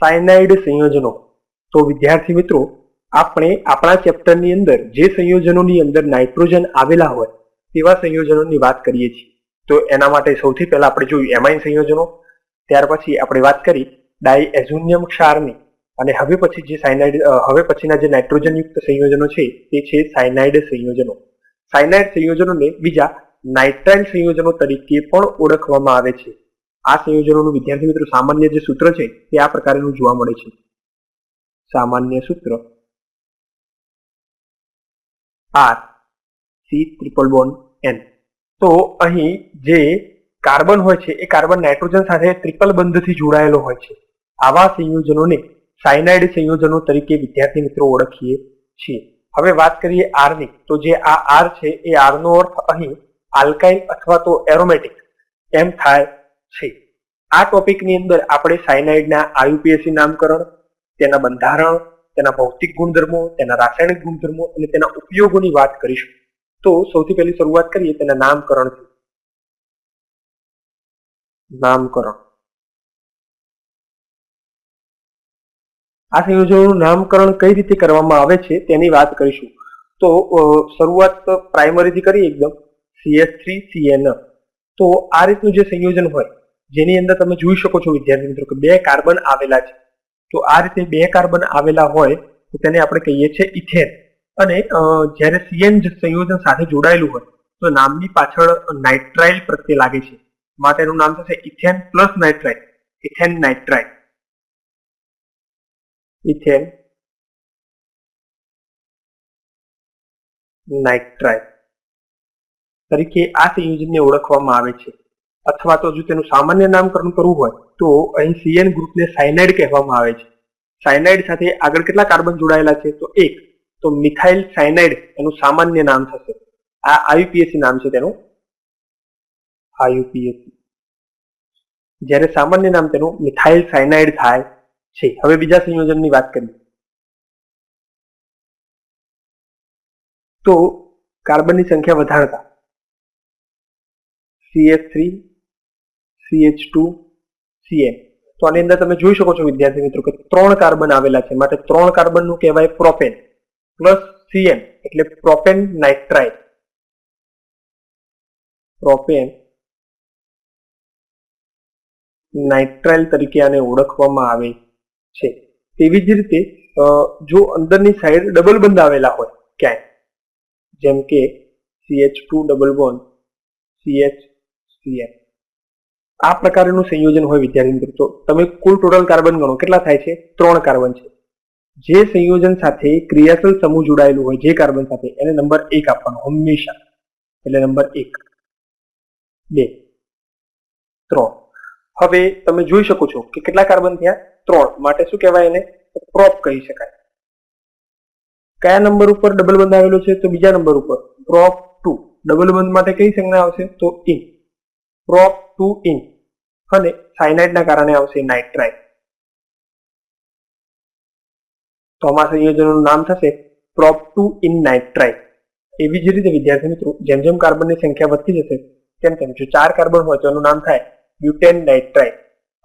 Cyanide સંયોજનો. તો વિદ્યાર્થી મિત્રો, આપણે આપણા ચેપ્ટરની અંદર જે સંયોજનોની અંદર નાઇટ્રોજન આવેલા હોય, તેવા સંયોજનોની વાત કરીએ છીએ. તો એના માટે સૌથી પહેલા આપણે જોયું એમાઇન સંયોજનો, ત્યાર પછી આપણે વાત કરી ડાયએઝોનિયમ ક્ષારની. અને હવે પછી જે સાયનાઇડ હવે પછીના જે નાઇટ્રોજન યુક્ત સંયોજનો છે, તે છે સાયનાઇડ સંયોજનો. સાયનાઇડ સંયોજનોને બીજા નાઇટ્રાઇલ સંયોજનો તરીકે પણ ઓળખવામાં આવે છે. આ સંયોજનોનું વિદ્યાર્થી મિત્રો સામાન્ય જે સૂત્ર છે, તે આ પ્રકારનું જોવા મળે છે. સામાન્ય સૂત્ર. R C triple bond N તો અહીં જે કાર્બન હોય છે, એ કાર્બન નાઇટ્રોજન સાથે ટ્રિપલ બંધથી જોડાયેલો હોય છે. આવા સંયોજનોને સાયનાઇડ સંયોજનો તરીકે વિદ્યાર્થી મિત્રો ઓળખીએ છીએ. હવે વાત કરીએ આરની તો જે આ આર છે, એ આરનો અર્થ અહીં આલ્કાઇન અથવા તો એરોમેટિક એમ થાય. છે. આ ટોપિકની અંદર આપણે સાયનાઇડના આયુપીએસી નામકરણ, તેના બંધારણ, તેના ભૌતિક ગુણધર્મો, તેના રાસાયણિક ગુણધર્મો અને તેના ઉપયોગોની વાત કરીશું. તો સૌથી પહેલી શરૂઆત કરીએ તેના નામકરણથી નામકરણ. આ સંયોજનોનું નામકરણ કઈ રીતે કરવામાં આવે છે તેની વાત કરીશું. તો શરૂઆત પ્રાઇમરીથી કરીએ એકદમ. સીએસ થ્રી સીએન તો આ રીતનું જે સંયોજન હોય જેની અંદર તમે જોઈ શકો છો, વિદ્યાર્થી મિત્રો, કે બે કાર્બન આવેલા છે. તો આ રીતે બે કાર્બન આવેલા હોય, તો તેને આપણે કહીએ છીએ ઇથેન. અને જ્યારે સીએન સંયોજન સાથે જોડાયેલું હોય, તો નામની પાછળ નાઇટ્રાઇલ પ્રત્યે લાગે છે. માટે એનું નામ થશે ethane plus nitrile. Ethane nitrile. Ethane nitrile. તરીકે આ સંયોજનને ઓળખવામાં આવે છે. અથવા તો જો તેનું સામાન્ય નામકરણ કરવું હોય, તો અહીં સીએન ગ્રુપને સાયનાઇડ કહેવામાં આવે છે. સાયનાઇડ સાથે આગળ કેટલા કાર્બન જોડાયેલા છે? તો એક. તો મિથાઇલ સાયનાઇડ એનું સામાન્ય નામ થશે. આ આયુપીએસસી નામ છે તેનું. આયુપીએસસી જ્યારે સામાન્ય નામ તેનું મિથાઇલ સાયનાઇડ થાય છે. હવે બીજા સંયોજનની વાત કરીએ. તો કાર્બનની સંખ્યા વધારતા. CH three CH two CN તો આની અંદર તમે જોઈ શકો છો, વિદ્યાર્થી મિત્રો, કે ત્રણ કાર્બન આવેલા છે. માટે ત્રણ કાર્બનનું કહેવાય પ્રોપેન પ્લસ સીએન એટલે પ્રોપેન નાઇટ્રાઇડ. પ્રોપેન નાઇટ્રાઇલ તરીકે આને ઓળખવામાં આવે છે. તેવી જ રીતે જો અંદરની સાઈડ ડબલ બંધ આવેલા હોય ક્યાંય, જેમ કે CH two double bond CH CN આ પ્રકારનું સંયોજન હોય વિદ્યાર્થી મિત્રો, તો તમે કુલ ટોટલ કાર્બન ગણો. કેટલા થાય છે? ત્રણ કાર્બન છે. જે સંયોજન સાથે ક્રિયાશીલ સમૂહ જોડાયેલું હોય, જે કાર્બન સાથે, એને નંબર એક આપવાનો, હંમેશા. એટલે નંબર એક. બે. ત્રણ. હવે તમે જોઈ શકો છો કે કેટલા કાર્બન થયા? ત્રણ. માટે શું કહેવાય એને? પ્રોપ કહી શકાય. કયા નંબર ઉપર ડબલ બંધ આવેલો છે? તો બીજા નંબર ઉપર. પ્રોપ ટુ ડબલ બંધ માટે કઈ સંજ્ઞા આવશે? તો ઇન પ્રોપ ટુ ઇન અને સાયનાઇડના કારણે આવશે નાઇટ્રાઇડ તો આમાં સંયોજનોનું નામ થશે પ્રોપ ટુ ઇન નાઇટ્રાઇડ એવી જ રીતે વિદ્યાર્થી મિત્રો, જેમ જેમ કાર્બનની સંખ્યા વધતી જશે, તેમ તેમ જો ચાર કાર્બન હોય તો એનું નામ થાય બ્યુટેન નાઇટ્રાઇડ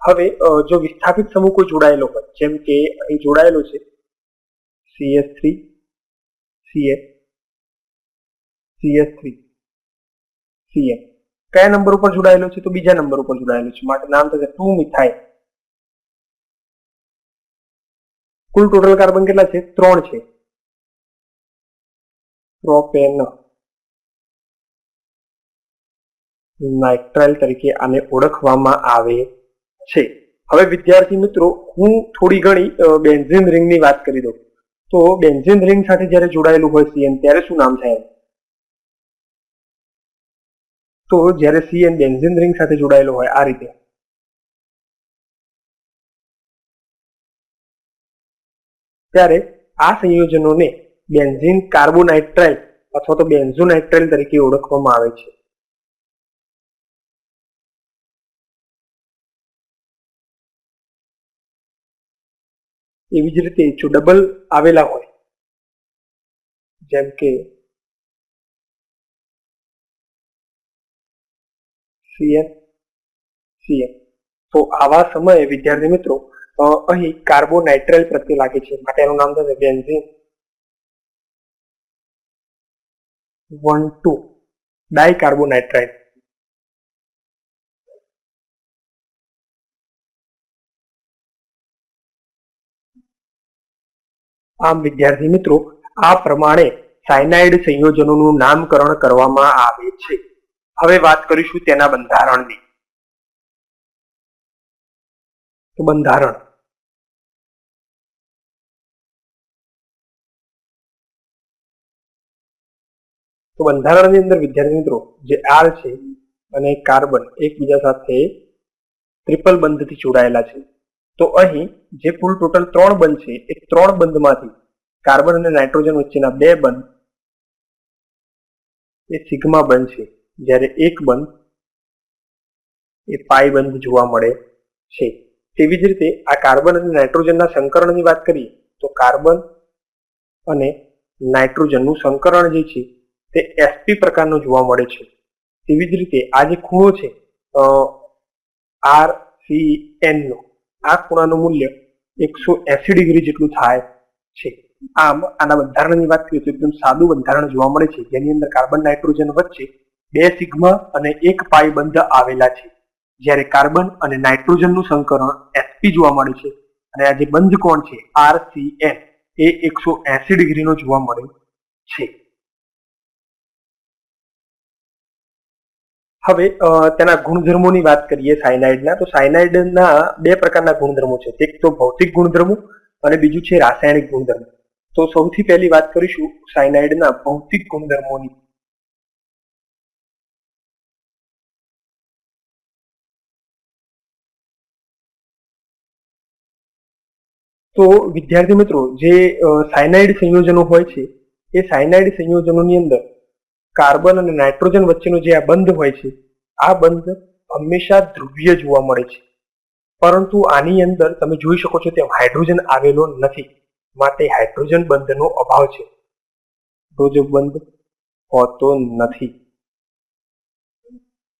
હવે જો વિસ્થાપિત સમૂહ કોઈ જોડાયેલો હોય, જેમ કે અહીં જોડાયેલો છે CS three CS CS three CN કયા નંબર ઉપર જોડાયેલો છે તો બીજા નંબર ઉપર જોડાયેલો છે. માટે નામ થશે ટુ મિથાઇલ કુલ ટોટલ કાર્બન કેટલા છે? ત્રણ છે. પ્રોપેન. નાઇટ્રાઇલ તરીકે આને ઓળખવામાં આવે છે. હવે વિદ્યાર્થી મિત્રો, હું થોડી ઘણી બેન્ઝિન રિંગની વાત કરી દઉં. તો બેન્ઝિન રિંગ સાથે જ્યારે જોડાયેલું હોય સીએન, ત્યારે શું નામ થાય? તો જ્યારે સીએન બેન્ઝિન રિંગ સાથે જોડાયેલો હોય, આ રીતે. ત્યારે આ સંયોજનોને બેન્ઝિન કાર્બોનાઇટ્રાઇલ અથવા તો બેન્ઝોનાઇટ્રાઇલ તરીકે ઓળખવામાં આવે છે. એવી જ રીતે જો ડબલ આવેલા હોય, જેમ કે સીએન સીએન તો આવા સમયે, વિદ્યાર્થી મિત્રો અહીં કાર્બોનાઇટ્રેલ પ્રત્યે લાગે છે. માટે એનું નામ થશે બેન્ઝીન. One, two. ડાયકાર્બોનાઇટ્રાઇલ આમ, વિદ્યાર્થી મિત્રો, આ પ્રમાણે સાયનાઇડ સંયોજનોનું નામકરણ કરવામાં આવે છે. હવે વાત કરીશું તેના બંધારણની. બંધારણ. તો બંધારણની અંદર વિદ્યાર્થી મિત્રો, જે આર છે અને કાર્બન એકબીજા સાથે ટ્રિપલ બંધથી જોડાયેલા છે. તો અહીં જે કુલ ટોટલ ત્રણ બંધ છે, એ ત્રણ બંધમાંથી કાર્બન અને નાઇટ્રોજન વચ્ચેના બે બંધ એ સિગ્મા બંધ છે. જ્યારે એક બંધ, એ પાઈ બંધ જોવા મળે છે. તેવી જ રીતે આ કાર્બન અને નાઇટ્રોજનના સંકરણની વાત કરીએ, તો કાર્બન અને નાઇટ્રોજનનું સંકરણ જે છે, તે એસપી પ્રકારનું જોવા મળે છે. તેવી જ રીતે આ જે ખૂણો છે આર, સી એનનો આ ખૂણાનું મૂલ્ય એકસો એસી ડિગ્રી જેટલું થાય છે. આમ, આના બંધારણની વાત કરીએ તો એકદમ સાદું બંધારણ જોવા મળે છે. જેની અંદર કાર્બન, નાઇટ્રોજન વચ્ચે બે સિગ્મા અને એક પાઈ બંધ આવેલા છે. જ્યારે કાર્બન અને નાઇટ્રોજનનું સંકરણ એસપી જોવા મળે છે અને આ જે બંધ કોણ છે આર સી એન એ એકસો એસી ડિગ્રીનો જોવા મળે છે. હવે તેના ગુણધર્મોની વાત કરીએ સાયનાઇડના, તો સાયનાઇડના બે પ્રકારના ગુણધર્મો છે. એક તો ભૌતિક ગુણધર્મો અને બીજું છે રાસાયણિક ગુણધર્મો. તો સૌથી પહેલી વાત કરીશું સાયનાઇડના ભૌતિક ગુણધર્મોની. તો વિદ્યાર્થી મિત્રો, જે સાયનાઇડ સંયોજનો હોય છે, એ સાયનાઇડ સંયોજનોની અંદર કાર્બન અને નાઇટ્રોજન વચ્ચેનો જે આ બંધ હોય છે, આ બંધ હંમેશા ધ્રુવીય જોવા મળે છે. પરંતુ આની અંદર તમે જોઈ શકો છો તેમ હાઇડ્રોજન આવેલો નથી. માટે હાઇડ્રોજન બંધનો અભાવ છે. હાઇડ્રોજન બંધ હોતો નથી.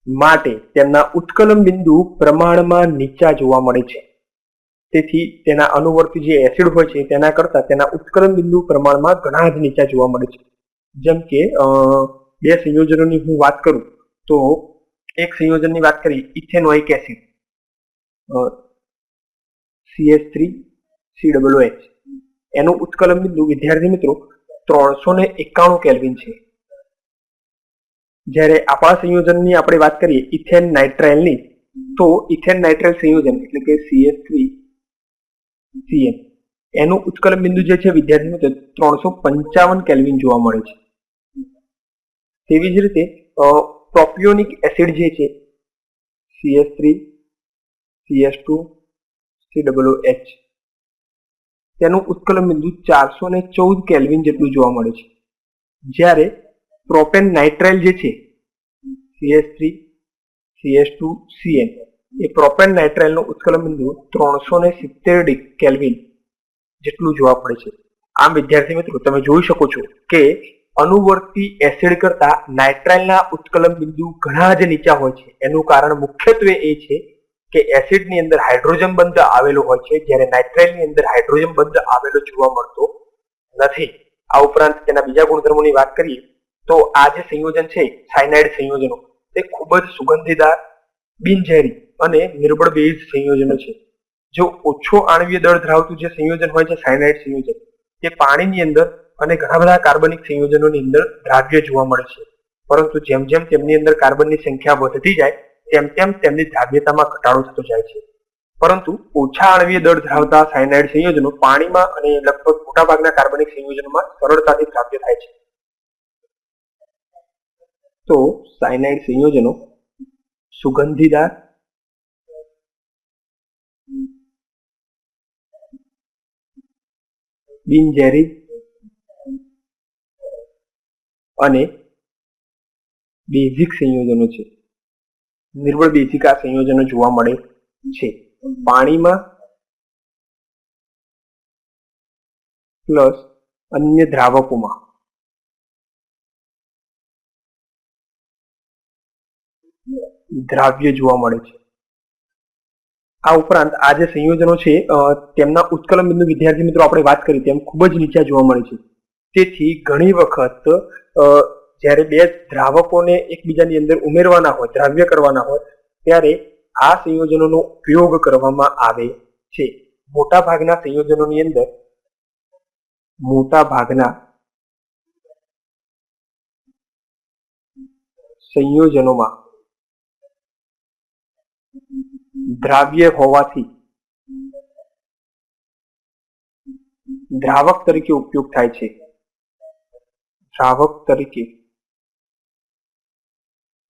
માટે તેમના ઉત્કલન બિંદુ પ્રમાણમાં નીચા જોવા મળે છે. તેથી તેના અનુવર્તી જે એસિડ હોય છે તેના કરતા તેના ઉત્કલન બિંદુ પ્રમાણમાં ઘણા જ નીચા જોવા મળે છે. જેમ કે બે સંયોજનોની હું વાત કરું, તો એક સંયોજનની વાત કરી ethanoic acid. CS three, C double H. એનું ઉત્કલન બિંદુ, વિદ્યાર્થી મિત્રો, ત્રણસો ને એકાણું કેલ્વિન છે. જ્યારે આપણા સંયોજનની આપણે વાત કરીએ, ઇથેન નાઇટ્રાઇલની, તો ઇથેન નાઇટ્રાઇલ સંયોજન, એટલે કે સીએચ થ્રી સીએન એનું ઉત્કલન બિંદુ જે છે વિદ્યાર્થી મિત્રો ત્રણસો પંચાવન કેલ્વિન જોવા મળે છે. તેવી જ રીતે પ્રોપિયોનિક એસિડ જે છે, CS three, CS two, C double H, તેનું ઉત્કલન બિંદુ ચારસો ને ચૌદ કેલ્વિન જેટલું જોવા મળે છે. જ્યારે પ્રોપેન નાઇટ્રાઇલ જે છે, CS three, CS two, CN એ પ્રોપેન નાઇટ્રાઇલનું ઉત્કલન બિંદુ ત્રણસો ને સિત્તેર કેલ્વિન જેટલું જોવા મળે છે. આમ વિદ્યાર્થી મિત્રો, તમે જોઈ શકો છો કે અનુવર્તી એસિડ કરતા નાઇટ્રાઇલના ઉત્કલન બિંદુ ઘણા જ નીચા હોય છે. એનું કારણ મુખ્યત્વે એ છે કે એસિડની અંદર હાઇડ્રોજન બંધ આવેલો હોય છે. જ્યારે નાઇટ્રાઇલની અંદર હાઇડ્રોજન બંધ આવેલો જોવા મળતો નથી. આ ઉપરાંત તેના બીજા ગુણધર્મોની વાત કરીએ, તો આ જે સંયોજન છે સાયનાઇડ સંયોજનો, તે ખૂબ જ સુગંધીદાર બિનઝેરી અને નિર્બળ બેઝ સંયોજનો છે. જો ઓછો આણવીય દળ ધરાવતું જે સંયોજન હોય છે સાયનાઇડ સંયોજન, તે પાણીની અંદર અને ઘણા બધા કાર્બનિક સંયોજનોની અંદર દ્રાવ્ય જોવા મળે છે. પરંતુ જેમ જેમ તેમની અંદર કાર્બનની સંખ્યા વધતી જાય, તેમ તેમ તેમની દ્રાવ્યતામાં ઘટાડો થતો જાય છે. પરંતુ ઓછા આણવીય દળ ધરાવતા સાયનાઇડ સંયોજનો પાણીમાં અને લગભગ મોટાભાગના કાર્બનિક સંયોજનોમાં સરળતાથી દ્રાવ્ય થાય છે. તો સાયનાઇડ સંયોજનો સુગંધીદાર બિનઝેરી અને બેઝિક સંયોજનો છે. નિર્બળ બેઝિક આ સંયોજનો જોવા મળે છે. પાણીમાં પ્લસ અન્ય દ્રાવકોમાં. દ્રાવ્ય જોવા મળે છે. આ ઉપરાંત આ જે સંયોજનો છે તેમના ઉત્કલન બિંદુ વિદ્યાર્થી મિત્રો આપણે વાત કરી તેમ ખૂબ જ નીચા જોવા મળે છે. તેથી ઘણી વખત જ્યારે બે દ્રાવકોને એકબીજાની અંદર ઉમેરવાના હોય, દ્રાવ્ય કરવાના હોય, ત્યારે આ સંયોજનોનો ઉપયોગ કરવામાં આવે છે. મોટા ભાગના સંયોજનોની અંદર મોટા ભાગના સંયોજનોમાં દ્રાવ્ય હોવાથી. દ્રાવક તરીકે ઉપયોગ થાય છે. દ્રાવક તરીકે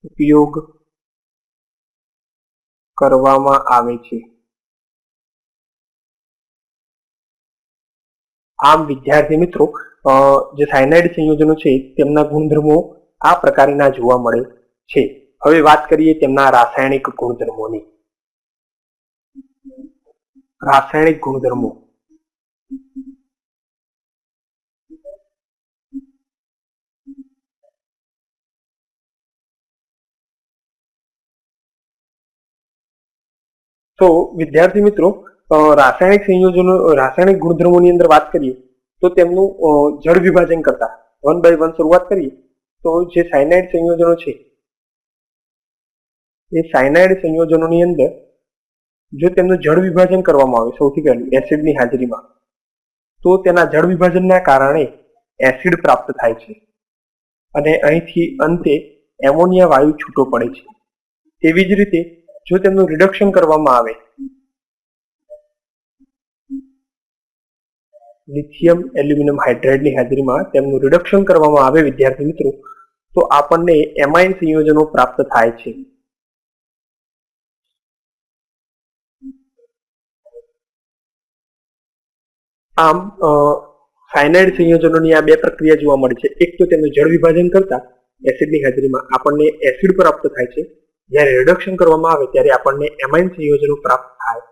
ઉપયોગ કરવામાં આવે છે. આમ વિદ્યાર્થી મિત્રો જે સાયનાઇડ સંયોજનો છે, તેમના ગુણધર્મો આ પ્રકારના જોવા મળે છે. હવે વાત કરીએ તેમના રાસાયણિક ગુણધર્મોની. રાસાયણિક ગુણધર્મો. તો વિદ્યાર્થી મિત્રો રાસાયણિક સંયોજનો, રાસાયણિક ગુણધર્મોની અંદર વાત કરીએ, તો તેમનું જળ વિભાજન કરતા, વન બાય વન શરૂઆત કરીએ, તો જે સાયનાઇડ સંયોજનો છે, એ સાયનાઇડ સંયોજનોની અંદર જો તેમનું જળ વિભાજન કરવામાં આવે, સૌથી પહેલું એસિડની હાજરીમાં. તો તેના જળ વિભાજનના કારણે એસિડ પ્રાપ્ત થાય છે. અને અહીંથી અંતે એમોનિયા વાયુ છૂટો પડે છે. તેવી જ રીતે જો તેમનું રિડક્શન કરવામાં આવે લિથિયમ એલ્યુમિનિયમ હાઇડ્રાઇડની હાજરીમાં તેમનું રિડક્શન કરવામાં આવે વિદ્યાર્થી મિત્રો, તો આપણને એમાઇન સંયોજનો પ્રાપ્ત થાય છે. આમ સાયનાઇડ સંયોજનોની આ બે પ્રક્રિયા જોવા મળે છે. એક તો તેનું જળ વિભાજન કરતા એસિડની હાજરીમાં આપણને એસિડ પ્રાપ્ત થાય છે. જ્યારે રિડક્શન કરવામાં આવે ત્યારે આપણને એમાઇન સંયોજનો પ્રાપ્ત થાય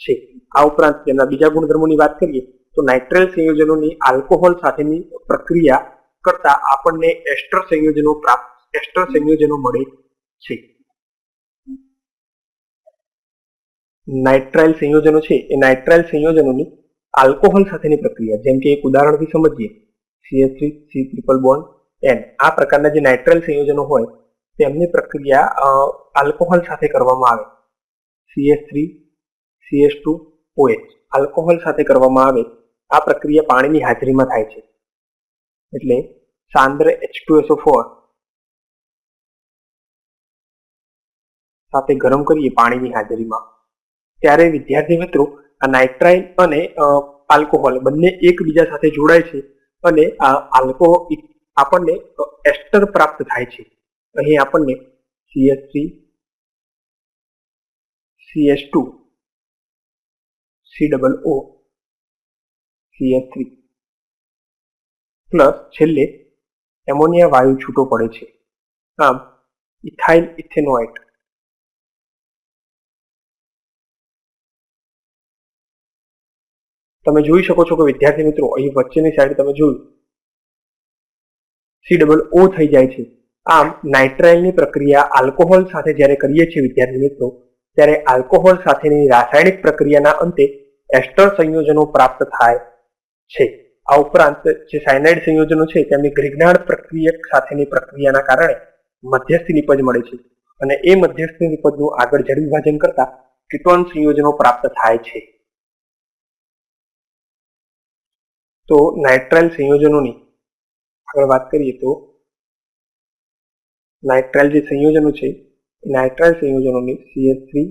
છે. આ ઉપરાંત તેના બીજા ગુણધર્મોની વાત કરીએ, તો નાઇટ્રેલ સંયોજનોની આલ્કોહોલ સાથેની પ્રક્રિયા કરતા આપણને એસ્ટર સંયોજનો પ્રાપ્ત એસ્ટર સંયોજનો મળે છે. નાઇટ્રાઇલ સંયોજનો છે. એ નાઇટ્રાઇલ સંયોજનોની આલ્કોહોલ સાથેની પ્રક્રિયા, જેમ કે એક ઉદાહરણથી સમજીએ CH three C triple bond N આ પ્રકારના જે નાઇટ્રલ સંયોજનો હોય, તેમની પ્રક્રિયા આલ્કોહોલ સાથે કરવામાં આવે. CH three CS two OH alcohol સાથે કરવામાં આવે, આ પ્રક્રિયા પાણીની હાજરીમાં થાય છે. એટલે સાંદ્ર એચ ટુ એસો ફોર સાથે ગરમ કરીએ પાણીની હાજરીમાં. ત્યારે વિદ્યાર્થી મિત્રો આ નાઇટ્રાઇલ અને આલ્કોહોલ બંને એકબીજા સાથે જોડાય છે અને આ આલ્કોહોલ આપણને એસ્ટર પ્રાપ્ત થાય છે. અહીં આપણને CH three, CH two C double O, CH three, plus છેલ્લે એમોનિયા વાયુ છૂટો પડે છે. આમ, ઇથાઇલ ઇથેનોઇટ. તમે જોઈ શકો છો કે વિદ્યાર્થી મિત્રો, અહીં વચ્ચેની સાઈડ તમે જોયું. સી ડબલ ઓ થઈ જાય છે. આમ નાઇટ્રાઇલની પ્રક્રિયા આલ્કોહોલ સાથે જ્યારે કરીએ છીએ વિદ્યાર્થી મિત્રો, ત્યારે આલ્કોહોલ સાથેની રાસાયણિક પ્રક્રિયાના અંતે એસ્ટર સંયોજનો પ્રાપ્ત થાય છે. આ ઉપરાંત જે સાયનાઇડ સંયોજનો છે, તેમની ગ્રિગ્નાર્ડ પ્રક્રિયક સાથેની પ્રક્રિયાના કારણે મધ્યસ્થી નિપજ મળે છે. અને એ મધ્યસ્થી નિપજનું આગળ જળ વિભાજન કરતા કિટોન સંયોજનો પ્રાપ્ત થાય છે. તો નાઇટ્રાઇલ સંયોજનોની આગળ વાત કરીએ તો નાઇટ્રાઇલ જે સંયોજનો છે નાઇટ્રાઇલ સંયોજનોની સીએસ થ્રી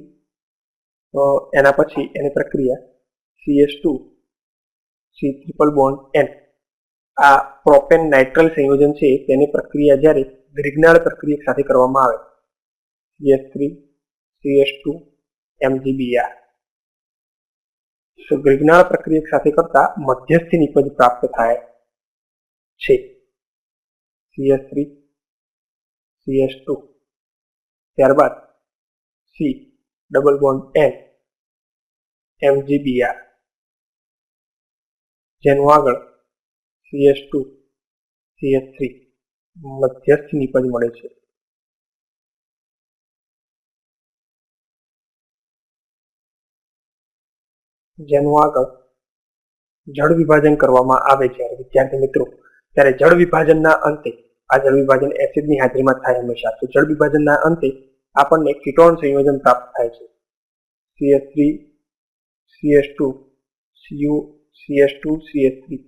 એના પછી એની પ્રક્રિયા CS two C triple bond N આ પ્રોપેન નાઇટ્રલ સંયોજન છે, તેની પ્રક્રિયા જ્યારે ગ્રિગ્નાર્ડ પ્રક્રિયા સાથે કરવામાં આવે. CS three CS two MGBR તો ગ્રિગ્નાર્ડ પ્રક્રિયા સાથે કરતા મધ્યસ્થી નિપજ પ્રાપ્ત થાય છે સીએચ થ્રી સીએચ ટુ ત્યારબાદ C double bond N MGBR જેનું આગળ સીએચ ટુ સીએચ થ્રી મધ્યસ્થ નિપજ મળે છે જેનું આગળ જળ વિભાજન કરવામાં આવે જ્યારે, વિદ્યાર્થી મિત્રો, ત્યારે જળ વિભાજનના અંતે, આ જળ વિભાજન એસિડની હાજરીમાં થાય હંમેશા. તો જળ વિભાજનના અંતે આપણને કીટોન સંયોજન પ્રાપ્ત થાય છે. CS three CS two CU CS two CS three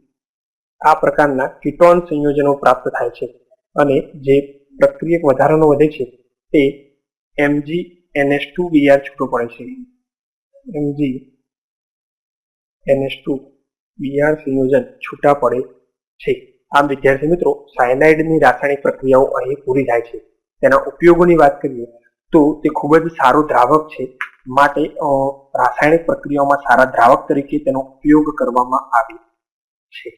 આ પ્રકારના કીટોન સંયોજનો પ્રાપ્ત થાય છે. અને જે પ્રક્રિયક વધારાનો વધે છે તે એમજી એનએસ ટુ બીઆર છૂટો પડે છે. એમજી એનએસ ટુ બીઆર સંયોજન છૂટા પડે છે. આમ વિદ્યાર્થી મિત્રો સાયનાઇડની રાસાયણિક પ્રક્રિયાઓ અહીં પૂરી થાય છે. તેના ઉપયોગોની વાત કરીએ તો તે ખૂબ જ સારું દ્રાવક છે. માટે રાસાયણિક પ્રક્રિયાઓમાં સારા દ્રાવક તરીકે તેનો ઉપયોગ કરવામાં આવે છે.